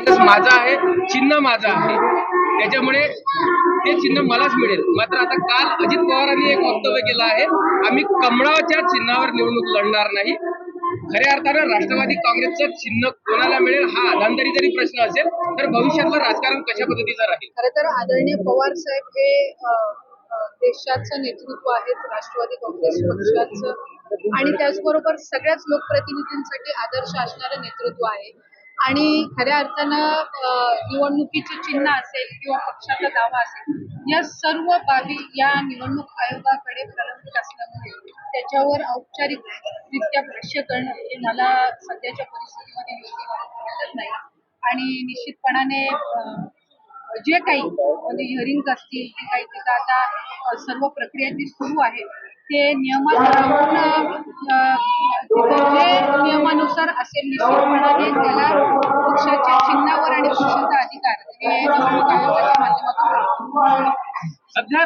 Status माझा आहे चिन्ह माझं आहे. त्याच्यामुळे ते चिन्ह मलाच मिळेल. मात्र आता काल अजित पवारांनी एक वक्तव्य केलं आहे आम्ही कमळाच्या चिन्हावर निवडणूक लढणार नाही. खऱ्या अर्थानं राष्ट्रवादी काँग्रेसचं चिन्ह कोणाला मिळेल हा अधांतरी जरी प्रश्न असेल तर भविष्यातलं राजकारण कशा पद्धतीचं राहील? खरं तर आदरणीय पवार साहेब हे देशाचं नेतृत्व आहेत राष्ट्रवादी काँग्रेस पक्षाचं. आणि त्याचबरोबर सगळ्याच लोकप्रतिनिधींसाठी आदर्श असणारं नेतृत्व आहे. आणि खऱ्या अर्थानं निवडणुकीची चिन्ह असेल किंवा पक्षाचा दावा असेल या सर्व बाबी या निवडणूक आयोगाकडे प्रलंबित असल्यामुळे त्याच्यावर औपचारिकरित्या भाष्य करणं हे मला सध्याच्या परिस्थितीमध्ये योग्य वाटत नाही. आणि निश्चितपणाने जे काही म्हणजे हिअरिंग असतील जे काही तिथं आता सर्व प्रक्रिया जी सुरू आहे ते नियमात त्याला पक्षाच्या चिन्हावर आणि पक्षाचा अधिकार हे निवडणूक आयोगाच्या माध्यमातून सध्या